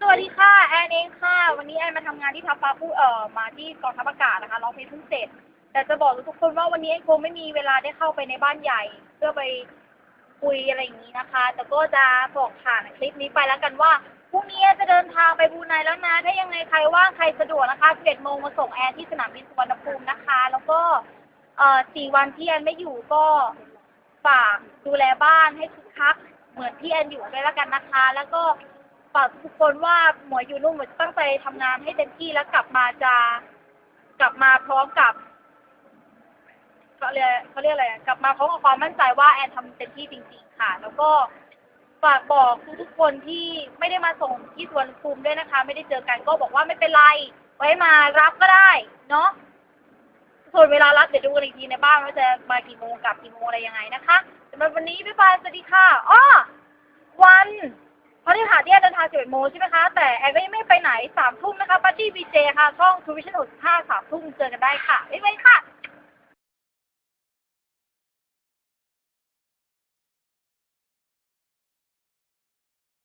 สวัสดีค่ะ แอนเองค่ะ วันนี้แอนมาทำงานที่ทัพฟ้าผู้เอ่อมาที่กองทัพอากาศนะคะร้องเพลงเพิ่งเสร็จ แต่จะบอกทุกคนว่าวันนี้แอนคงไม่มีเวลาได้เข้าไปในบ้านใหญ่ เพื่อไปคุยอะไรอย่างนี้นะคะ แต่ก็จะบอกผ่านคลิปนี้ไปแล้วกันว่าพรุ่งนี้จะเดินทางไปบรูไนแล้วนะ ถ้ายังไงใครว่างใครสะดวกนะคะ11โมงมาส่งแอนที่สนามบินสุวรรณภูมินะคะ แล้วก็เอ่อสี่วันที่แอนไม่อยู่ก็ฝากดูแลบ้านให้คึกคักเหมือนที่แอนอยู่ด้วยแล้วกันนะคะ แล้วก็ ฝากทุกคนว่าหมวยอยู่นู่นหมวยตั้งใจทำงานให้เต็มที่แล้วกลับมาจะกลับมาพร้อมกับเขาเรียกเขาเรียกอะไรอะกลับมาพร้อมกับความมั่นใจว่าแอนทำเต็มที่จริงๆค่ะ แล้วก็ฝากบอกทุกๆคนที่ไม่ได้มาส่งที่สวนภูมิด้วยนะคะ ไม่ได้เจอกันก็บอกว่าไม่เป็นไร ไว้มารับก็ได้ เนาะส่วนเวลารับเดี๋ยวดูกันอีกทีในบ้านว่าจะมากี่โมงกลับกี่โมงอะไรยังไงนะคะสำหรับวันนี้บ๊ายบายสวัสดีค่ะอ้อ เนี่ยเดินทาง11โมงใช่ไหมคะ แต่แอนก็ยังไม่ไปไหนสามทุ่มนะคะปาร์ตี้วีเจค่ะ ช่องทูวิชั่น65สามทุ่มเจอกันได้ค่ะบ๊ายบายค่ะ